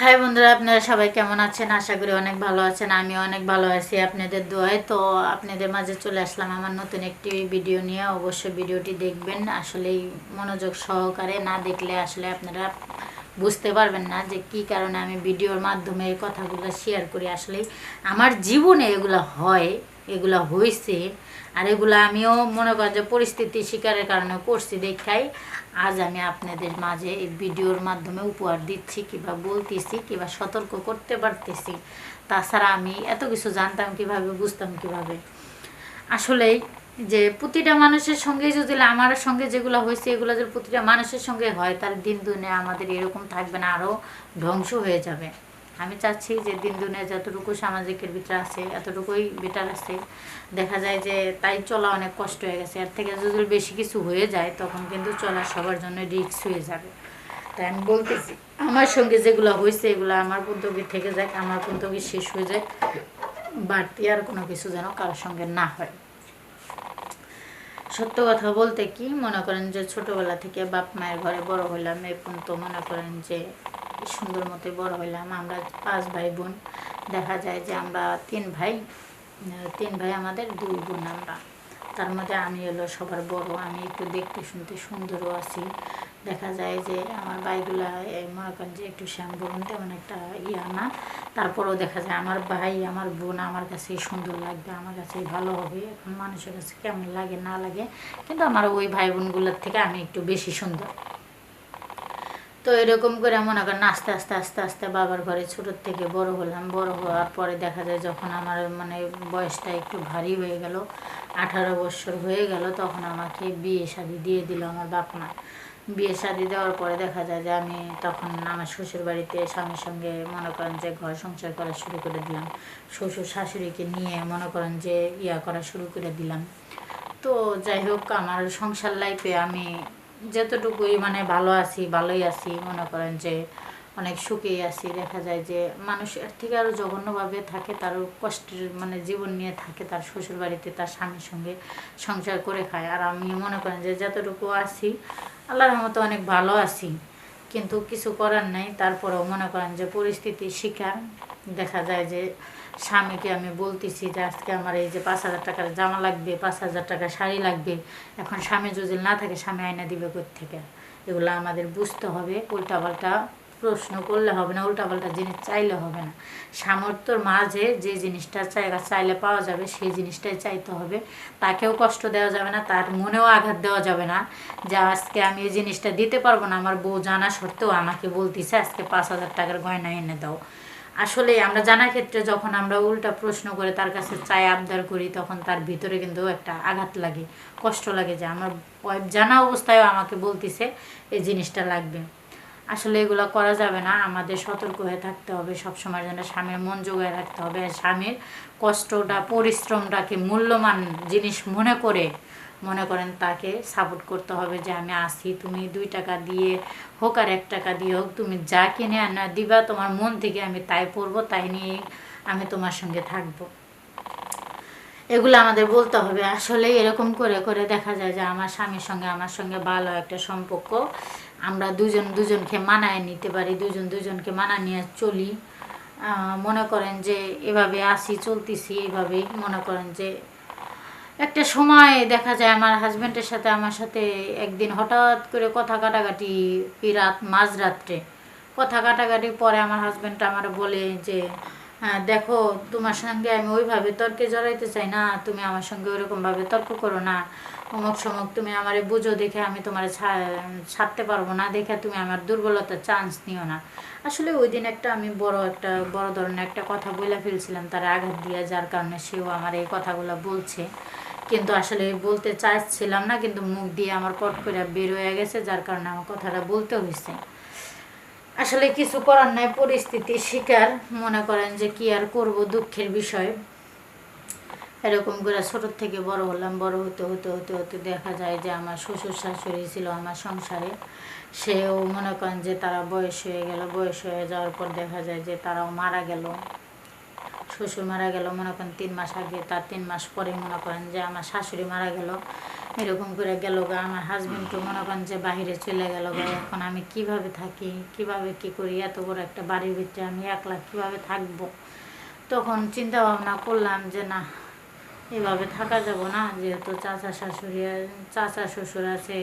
High বন্ধুরা, আপনারা সবাই কেমন আছেন? আশা করি অনেক ভালো আছেন আমি অনেক ভালো আছি আপনাদের দোয়ায়। তো আপনাদের মাঝে চলে আসলাম আমার নতুন একটি ভিডিও নিয়ে। অবশ্যই ভিডিওটি দেখবেন, আসলেই মনোযোগ সহকারে। না দেখলে আসলে আপনারা বুঝতে পারবেন না যে কি কারণে আমি ভিডিওর মাধ্যমে এই কথাগুলো শেয়ার করি। আসলে আমার জীবনে এগুলো হয়, এগুলো হয়েছে আর এগুলো আমিও মনে করেন যে পরিস্থিতি শিকারের কারণে করছি, দেখাই। আজ আমি আপনাদের মাঝে এই ভিডিওর মাধ্যমে উপহার দিচ্ছি, কিংবা বলতেছি, কিংবা সতর্ক করতে পারতেছি। তাছাড়া আমি এত কিছু জানতাম কীভাবে, বুঝতাম কীভাবে। আসলেই যে প্রতিটা মানুষের সঙ্গে যদি আমার সঙ্গে যেগুলো হয়েছে, এগুলো যদি প্রতিটা মানুষের সঙ্গে হয়, তার দিন দুনে আমাদের এরকম থাকবে না আরও ধ্বংস হয়ে যাবে। আমি চাচ্ছি যে দিন দুনে যতটুকু সামাজিকের ভিতরে আছে, এতটুকুই বেটার আছে। দেখা যায় যে তাই চলা অনেক কষ্ট হয়ে গেছে। এর থেকে যদি বেশি কিছু হয়ে যায়, তখন কিন্তু চলা সবার জন্য রিস্ক হয়ে যাবে। তাই আমি বলতেছি, আমার সঙ্গে যেগুলো হয়েছে, এগুলো আমার পদ্ধতি থেকে যাক, আমার পদ্ধতি শেষ হয়ে যায় বাড়তি আর কোনো কিছু যেন কারোর সঙ্গে না হয়। সত্য কথা বলতে কি, মনে করেন যে ছোটবেলা থেকে বাপ মায়ের ঘরে বড় হইলাম এই তো মনে করেন যে সুন্দর মতো বড় হইলাম। আমরা পাঁচ ভাই বোন। দেখা যায় যে আমরা তিন ভাই তিন ভাই আমাদের দুই বোন আমরা। তার মধ্যে আমি হলো সবার বড়। আমি একটু দেখতে শুনতে সুন্দরও আছি। দেখা যায় যে আমার ভাইগুলা মনে করেন যে একটু শ্যাম বোন, তেমন একটা ইয়া না। তারপরেও দেখা যায় আমার ভাই, আমার বোন আমার কাছে সুন্দর লাগবে, আমার কাছে ভালো হবে। এখন মানুষের কাছে কেমন লাগে না লাগে। কিন্তু আমার ওই ভাই বোনগুলোর থেকে আমি একটু বেশি সুন্দর। তো এরকম করে মনে করেন আস্তে আস্তে আস্তে আস্তে বাবার ঘরে ছোটোর থেকে বড় হলাম। বড় হওয়ার পরে দেখা যায় যখন আমার মানে বয়সটা একটু ভারী হয়ে গেল, আঠারো বছর হয়ে গেল, তখন আমাকে বিয়ে শাদি দিয়ে দিল আমার বাপ মা। বিয়ে শাদি দেওয়ার পরে দেখা যায় যে আমি তখন আমার শ্বশুর বাড়িতে স্বামীর সঙ্গে মনে করেন যে ঘর সংসার করা শুরু করে দিলাম। শ্বশুর শাশুড়িকে নিয়ে মনে করেন যে ইয়া করা শুরু করে দিলাম। তো যাই হোক, আমার সংসার লাইফে আমি যতটুকুই মানে ভালো আছি, ভালোই আছি, মনে করেন যে অনেক সুখেই আছি। দেখা যায় যে মানুষ এর থেকে আরও জঘন্যভাবে থাকে তারও কষ্টের মানে জীবন নিয়ে থাকে, তার শ্বশুর বাড়িতে তার স্বামীর সঙ্গে সংসার করে খায়। আর আমি মনে করেন যে যতটুকু আছি, আল্লাহর মতো অনেক ভালো আছি। কিন্তু কিছু করার নাই, তারপরেও মনে করেন যে পরিস্থিতি শিকার। দেখা যায় যে স্বামীকে আমি বলতেছি যে আজকে আমার এই যে পাঁচ হাজার টাকার জামা লাগবে, পাঁচ হাজার টাকার শাড়ি লাগবে, এখন স্বামী যদি না থাকে, স্বামী আয়না দিবে থেকে এগুলো আমাদের বুঝতে হবে, উল্টাপাল্টা প্রশ্ন করলে হবে না, উল্টাপাল্টা জিনিস চাইলে হবে না। সামর্থ্যর মাঝে যে জিনিসটা চাইলে চাইলে পাওয়া যাবে, সেই জিনিসটাই চাইতে হবে। তাকেও কষ্ট দেওয়া যাবে না, তার মনেও আঘাত দেওয়া যাবে না যে আজকে আমি এই জিনিসটা দিতে পারব না। আমার বউ জানা সত্ত্বেও আমাকে বলতেছে, আজকে পাঁচ হাজার টাকার গয়না এনে দাও। আসলে আমরা জানার ক্ষেত্রে যখন আমরা উল্টা প্রশ্ন করে তার কাছে চাই, আবদার করি, তখন তার ভিতরে কিন্তু একটা আঘাত লাগে, কষ্ট লাগে যে আমার জানা অবস্থায়ও আমাকে বলতেছে, এই জিনিসটা লাগবে। আসলে এগুলো করা যাবে না। আমাদের সতর্ক হয়ে থাকতে হবে, সবসময় যেন স্বামীর মন জোগায় রাখতে হবে। স্বামীর কষ্টটা, পরিশ্রমটাকে মূল্যবান জিনিস মনে করে মনে করেন তাকে সাপোর্ট করতে হবে যে আমি আসি তুমি দুই টাকা দিয়ে হোক আর এক টাকা দিয়ে হোক, তুমি যা কিনে আনা দিবা, তোমার মন থেকে আমি তাই পরবো, তাই নিয়ে আমি তোমার সঙ্গে থাকব। এগুলো আমাদের বলতে হবে। আসলে এরকম করে করে দেখা যায় যে আমার স্বামীর সঙ্গে, আমার সঙ্গে ভালো একটা সম্পর্ক। আমরা দুজন দুজনকে মানায় নিতে পারি, দুজন দুজনকে মানা নিয়ে চলি। মনে করেন যে এভাবে আসি চলতেছি, এভাবেই মনে করেন যে একটা সময় দেখা যায় আমার হাজব্যান্ডের সাথে, আমার সাথে একদিন হঠাৎ করে কথা কাটাকাটি রাত মাঝরাত্রে। কথা কাটাকাটি পরে আমার হাজব্যান্ড আমার বলে যে দেখো, তোমার সঙ্গে আমি ওইভাবে তর্কে জড়াইতে চাই না, তুমি আমার সঙ্গে ওইরকমভাবে তর্ক করো না। অমুক সমক তুমি আমারে বুঝো দেখে আমি তোমার ছাড়তে পারব না, দেখে তুমি আমার দুর্বলতার চান্স নিও না। আসলে ওই দিন একটা আমি বড় একটা, বড় ধরনের একটা কথা বলে ফেলছিলাম, তার আঘাত দিয়ে, যার কারণে সেও আমার এই কথাগুলো বলছে। কিন্তু আসলে বলতে চাইছিলাম না, কিন্তু মুখ দিয়ে আমার পট করে বের হয়ে গেছে, যার কারণে আমার কথাটা বলতে হয়েছে আসলে কিছু করার নাই পরিস্থিতির শিকার। মনে করেন যে কি আর করব, দুঃখের বিষয়। এরকম করে ছোটোর থেকে বড় হলাম, বড় হতে হতে হতে হতে দেখা যায় যে আমার শ্বশুর শাশুড়ি ছিল আমার সংসারে। সেও মনে করেন যে তারা বয়স হয়ে গেল, বয়স হয়ে যাওয়ার পর দেখা যায় যে তারাও মারা গেল। শ্বশুর মারা গেল, মনে করেন তিন মাস আগে, তার তিন মাস পরে মনে করেন যে আমার শাশুড়ি মারা গেল। এরকম করে গেল গা, আমার হাজবেন্ডও মনে করেন যে বাহিরে চলে গেল গা, এখন আমি কীভাবে থাকি, কীভাবে কি করি, এত বড় একটা বাড়ির ভিতরে আমি একলা কীভাবে থাকব? তখন চিন্তা ভাবনা করলাম যে না, এভাবে থাকা যাব না, যেহেতু চাচা শাশুড়ি, চাচা শ্বশুর আছে,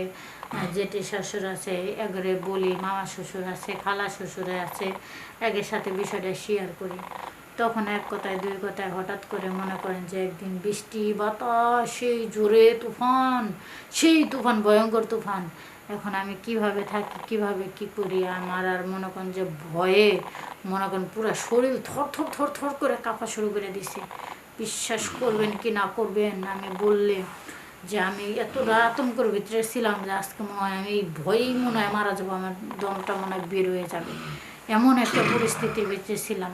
জেঠি শ্বশুর আছে একবারে বলি, মামা শ্বশুর আছে, খালা শ্বশুরে আছে, একের সাথে বিষয়টা শেয়ার করি। তখন এক কথায়, দুই কথায় হঠাৎ করে মনে করেন যে একদিন বৃষ্টি, বাতাস, সেই জোরে তুফান, সেই তুফান, ভয়ঙ্কর তুফান। এখন আমি কীভাবে থাকি, কীভাবে কি করি, আমার আর মনে করেন যে ভয়ে, মনে করেন পুরো শরীর থর থর থর থর করে কাঁপা শুরু করে দিছে। বিশ্বাস করবেন কি না করবেন, আমি বললে যে আমি এতটা আতঙ্কের ভিতরে ছিলাম যে আজকে মনে হয় আমি ভয়েই মনে হয় মারা যাব, আমার দমটা মনে হয় বের হয়ে যাবে। এমন একটা পরিস্থিতির ভিতরে ছিলাম।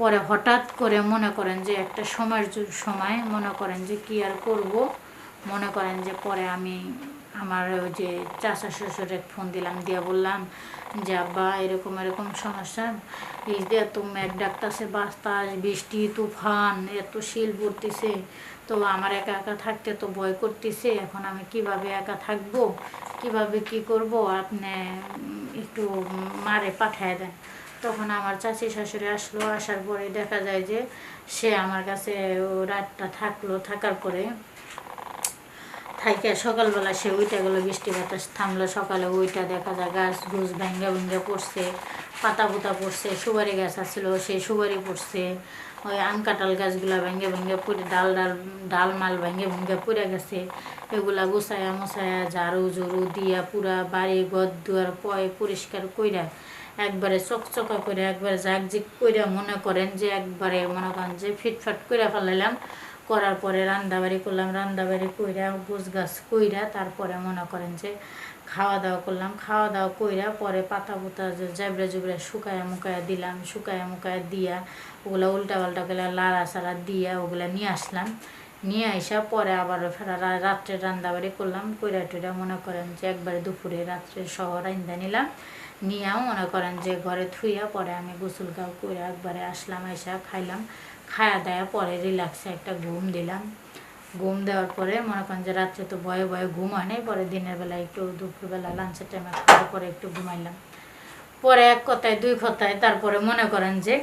পরে হঠাৎ করে মনে করেন যে একটা সময়ের সময়, মনে করেন যে কি আর করব? মনে করেন যে পরে আমি আমার ওই যে চাচা শ্বশুরে ফোন দিলাম, দিয়ে বললাম যে, আব্বা, এরকম এরকম সমস্যা। এই যে এত মেঘ ডাকতেছে, বাতাস, বৃষ্টি, তুফান, এত শিল পড়তেছে। তো আমার একা একা থাকতে তো ভয় করতেছে। এখন আমি কীভাবে একা থাকব? কীভাবে কি করব? আপনি একটু মারে পাঠায় দেন। তখন আমার চাচি শাশুড়ি আসলো, আসার পরে দেখা যায় যে সে আমার কাছে রাতটা থাকল, থাকার পরে থাইকে সকালবেলা সে উইটা গেলো, বৃষ্টি বাতাস থামলো, সকালে ওইটা দেখা যায় গাছ গুছ ভেঙ্গে ভেঙ্গে পড়ছে, পাতা পুতা পড়ছে, সুপারি গাছ আসছিল সেই সুপারি পড়ছে, ওই আম কাঁঠাল গাছগুলা ভেঙ্গে ভেঙ্গে পড়ে, ডাল ডাল ডাল মাল ভেঙ্গে ভেঙ্গে পড়ে গেছে, এগুলা গুছায়া মুছায়া ঝাড়ু ঝুড়ু দিয়া পুরা বাড়ি ঘর দুয়ার পয় পরিষ্কার কইরা একবারে চকচকা করে, একবারে জাকজিক কইরা মনে করেন যে একবারে মনে করেন যে ফিটফাট কইরা ফেলাইলাম। করার পরে রান্দাবাড়ি করলাম রান্দাবাড়ি কইরা গোছ গাছ কইরা তারপরে মনে করেন যে খাওয়া দাওয়া করলাম। খাওয়া দাওয়া কইরা পরে পাতা পুতা জাবড়ে জুবড়ে শুকায়া মুকায়া দিলাম, শুকায়া মুকায়া দিয়া ওগুলা উল্টা পাল্টা করে লাড়া সাড়া দিয়া ওগুলা নিয়ে আসলাম। নিয়ে আইসা পরে আবার ফেরা রাত্রে রান্দাবাড়ি করলাম। কইরা টইরা মনে করেন যে একবারে দুপুরে রাত্রে শহর আইন্দা নিলাম। নিয়েও মনে করেন যে ঘরে থুইয়া পরে আমি গোসল গাও করে একবারে আসলাম, আইসা খাইলাম। খায়া দায়া পরে রিল্যাক্সে একটা ঘুম দিলাম। ঘুম দেওয়ার পরে মনে করেন যে রাত্রে তো ভয়ে ভয়ে ঘুম হয় নাই, পরে দিনের বেলা একটু দুপুরবেলা লাঞ্চের টাইমে খাওয়ার পরে একটু ঘুমাইলাম। পরে এক কথায়, দুই কথায় তারপরে মনে করেন যে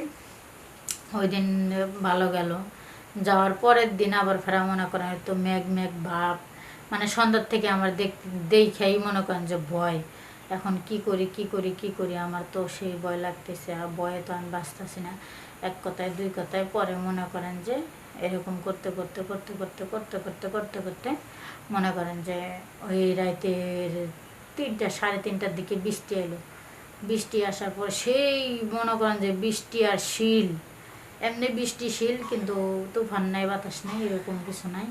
ওই দিন ভালো গেল। যাওয়ার পরের দিন আবার ফেরা মনে করেন তো মেঘ মেঘ ভাব মানে সন্ধ্যার থেকে আমার দেখ, দেখেই মনে করেন যে ভয়। এখন কি করি কি করি কি করি, আমার তো সেই ভয় লাগতেছে আর ভয়ে তো আমি বাঁচতেছি না। এক কথায়, দুই কথায় পরে মনে করেন যে এরকম করতে করতে করতে করতে করতে করতে করতে করতে মনে করেন যে ওই রাইতের তিনটা, সাড়ে তিনটার দিকে বৃষ্টি এলো। বৃষ্টি আসার পর সেই মনে করেন যে বৃষ্টি আর শিল, এমনি বৃষ্টি শিল কিন্তু তুফান নাই, বাতাস নেই, এরকম কিছু নাই।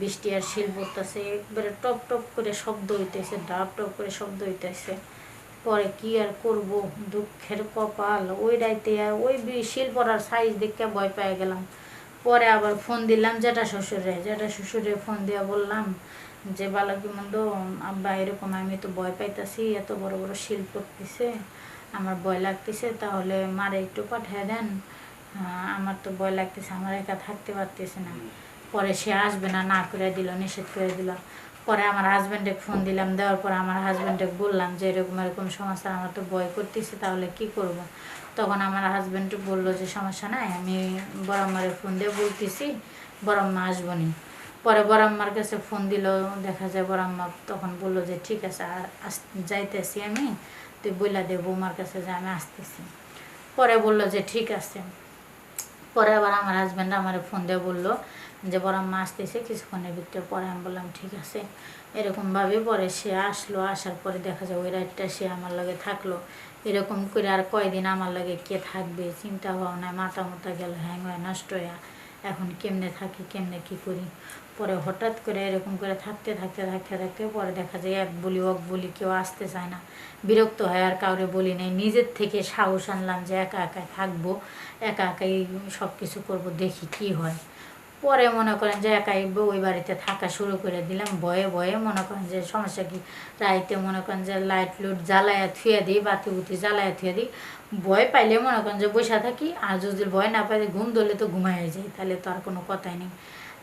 বৃষ্টি আর শিল পড়তেছে, একবারে টপ টপ করে শব্দ হইতেছে ডাব টপ করে শব্দ হইতেছে। পরে কি আর করব? দুঃখের কপাল। ওই রাইতে ওই শিল পড়ার সাইজ দেখে ভয় পেয়ে গেলাম। পরে আবার ফোন দিলাম জেঠা শ্বশুরে। জেঠা শ্বশুরে ফোন দিয়ে বললাম যে বালাকি মন্দ? আব্বা, এরকম আমি তো ভয় পাইতাছি, এত বড় বড় শিল পড়তেছে, আমার ভয় লাগতেছে, তাহলে মারে একটু পাঠিয়ে দেন। আমার তো ভয় লাগতেছে, আমার একা থাকতে পারতেছে না। পরে সে আসবে না না করে দিল, নিষেধ করে দিল। পরে আমার হাজব্যান্ডে ফোন দিলাম, দেওয়ার পর আমার হাজব্যান্ডে বললাম যে, এরকম এরকম সমস্যা, আমার তো ভয় করতেছে, তাহলে কি করব। তখন আমার হাজব্যান্ড বলল যে, সমস্যা নাই, আমি বড়ম্মারে ফোন দিয়ে বলতেছি, বড়ম্মা আসব নি পরে বড়াম্মার কাছে ফোন দিল, দেখা যায় বড়াম্মা তখন বলল যে, ঠিক আছে আস- যাইতেছি আমি, তুই বইলা দে, বৌমার কাছে যে, আমি আসতেছি। পরে বলল যে, ঠিক আছে। পরে আবার আমার হাজব্যান্ড আমার ফোন দিয়ে বলল যে বড়াম্মা আসতেছে, কিছুক্ষণের ভিতরে পরে আমি বললাম, ঠিক আছে। এরকমভাবে পরে সে আসলো, আসার পরে দেখা যায় ওই রাতটা সে আমার লগে থাকল। এরকম করে আর কয়দিন আমার লগে কে থাকবে? চিন্তা ভাবনায় মাথা মাথা গেল, হ্যাং হয়ে নষ্ট হয়ে। এখন কেমনে থাকি, কেমনে কি করি? পরে হঠাৎ করে এরকম করে থাকতে থাকতে থাকতে থাকতে পরে দেখা যায় এক বলি, অক বলি কেউ আসতে চায় না। বিরক্ত হয় আর কাউরে বলি নাই। নিজের থেকে সাহস আনলাম যে একা একাই থাকব, একা একাই সব কিছু করব, দেখি কি হয়। পরে মনে করেন যে একাই ওই বাড়িতে থাকা শুরু করে দিলাম। ভয়ে ভয়ে মনে করেন যে সমস্যা কি? রাইতে মনে করেন যে লাইট লুট জ্বালায়া থুয়ে দিই, বাতি বুতি জ্বালায়া থুয়ে দিই। ভয় পাইলে মনে করেন যে বসে থাকি, আর যদি ভয় না পাই, ঘুম ধরলে তো ঘুমাই যায়, তাহলে তো আর কোনো কথাই নেই।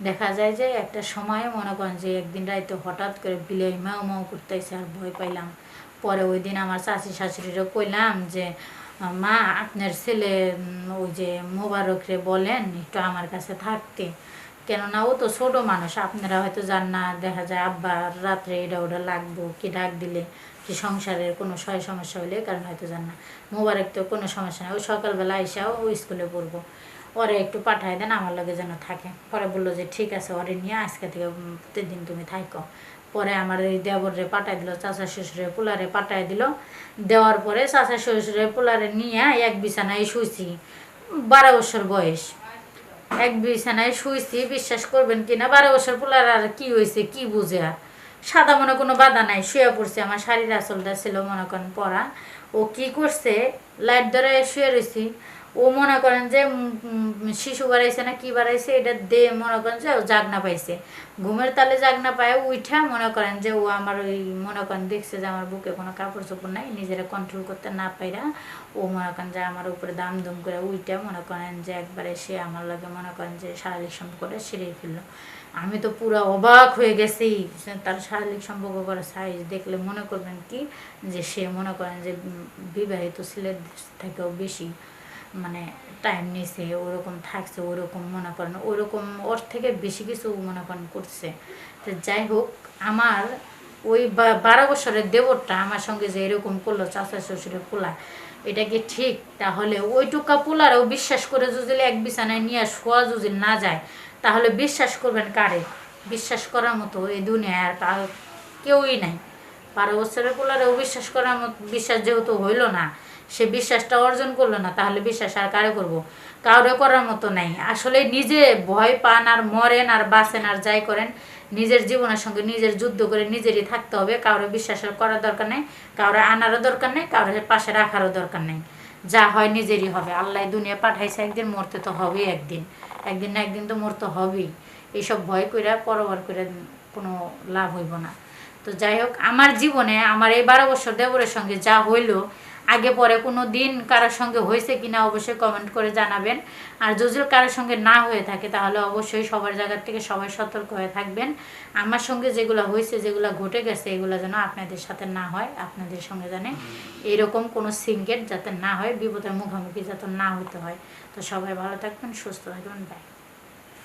দেখা যায় যে একটা সময় মনে করেন যে একদিন রাইতে হঠাৎ করে বিলে মাও মাও করতেছে, আর ভয় পাইলাম। পরে ওই দিন আমার চাচি শাশুড়িরও কইলাম যে মা আপনার ছেলে ওই যে মোবারকরে বলেন, একটু আমার কাছে থাকতে। কেননা ও তো ছোট মানুষ, আপনারা হয়তো যান না, দেখা যায় আব্বা রাত্রে এটা ওটা লাগবো, কি ডাক দিলে, কি সংসারের কোনো সয় সমস্যা হলে কারণ হয়তো যান না। মোবারক তো কোনো সমস্যা নেই, ও সকালবেলা এসেও ও স্কুলে পড়ব। ওরে একটু পাঠায় দেন, আমার লগে যেন থাকে। পরে বলল যে, ঠিক আছে, ওরে নিয়ে আজকে থেকে প্রতিদিন তুমি থাকো পরে আমার এই দেবরে পাঠাই দিল চাচা শ্বশুরে পোলারে পাঠাই দিল। দেওয়ার পরে চাচা শ্বশুরে পোলারে নিয়ে এক বিছানায় শুয়েছি বারো বছর বয়স। এক বিছানায় শুয়েছি বিশ্বাস করবেন কিনা, বারো বছর পোলার আর কি হয়েছে কি বুঝে আর। সাদা মনে কোনো বাধা নাই, শুয়ে পড়ছে, আমার শাড়ির আসলটা ছিল মনে করেন পরা। ও কি করছে, লাইট ধরে শুয়ে রয়েছি ও মনে করেন যে শিশু বাড়াইছে না কি বাড়াইছে, এটা দে, মনে করেন যে জাগনা পাইছে। ঘুমের তালে জাগনা পায় উঠা মনে করেন যে ও আমার ওই, মনে করেন দেখছে যে আমার বুকে কোনো কাপড় চোপড় নাই, নিজেরা কন্ট্রোল করতে না পাইরা ও মনে করেন যে আমার উপরে দাম দুম করে উইটা মনে করেন যে একবারে সে আমার লগে মনে করেন যে শারীরিক সম্পর্ক সেরে ফেলল। আমি তো পুরো অবাক হয়ে গেছি তার শারীরিক সম্পর্ক করা সাইজ দেখলে মনে করবেন কি? যে সে মনে করেন যে বিবাহিত ছেলের থেকেও বেশি। মানে টাইম নিছে, ওরকম থাকছে, ওরকম মনে করেন, ওরকম ওর থেকে বেশি কিছু মনে করেন করছে। তো যাই হোক, আমার ওই বারো বছরের দেবরটা আমার সঙ্গে যে এরকম করল চাচা শ্বশুরের পোলা, এটা কি ঠিক? তাহলে ওইটুকা পোলারও বিশ্বাস করে যদি এক বিছানায় নিয়ে শোয়া যদি না যায়, তাহলে বিশ্বাস করবেন কারে? বিশ্বাস করার মতো এই দুনিয়ায় আর কেউই নাই। বারো বছরের পোলারেও বিশ্বাস করার মতো, বিশ্বাস যেহেতু হইল না সে বিশ্বাসটা অর্জন করল না, তাহলে বিশ্বাস আর কারে করব? কাউরে করার মতো নাই। আসলে নিজে ভয় পান আর মরেন আর বাঁচেন আর যাই করেন, নিজের জীবনের সঙ্গে নিজের যুদ্ধ করে নিজেরই থাকতে হবে। কাউরে বিশ্বাস আর করার দরকার নেই, কাউরে আনারও দরকার নেই, কাউরে পাশে রাখারও দরকার নেই। যা হয় নিজেরই হবে। আল্লাহ দুনিয়া পাঠাইছে, একদিন মরতে তো হবেই একদিন। একদিন না একদিন তো মরতে হবেই। এইসব ভয় করে পরবার করে কোনো লাভ হইব না। তো যাই হোক, আমার জীবনে, আমার এই বারো বছর দেবরের সঙ্গে যা হইল আগে পরে কোনো দিন কারোর সঙ্গে হয়েছে কিনা অবশ্যই কমেন্ট করে জানাবেন। আর যদি কারোর সঙ্গে না হয়ে থাকে, তাহলে অবশ্যই সবার জায়গার থেকে সবাই সতর্ক হয়ে থাকবেন। আমার সঙ্গে যেগুলো হয়েছে, যেগুলো ঘটে গেছে, এগুলো যেন আপনাদের সাথে না হয়, আপনাদের সঙ্গে জানে এরকম কোনো সিঙ্গেট যাতে না হয়, বিপদের মুখোমুখি যাতে না হতে হয়। তো সবাই ভালো থাকবেন, সুস্থ থাকবেন বাই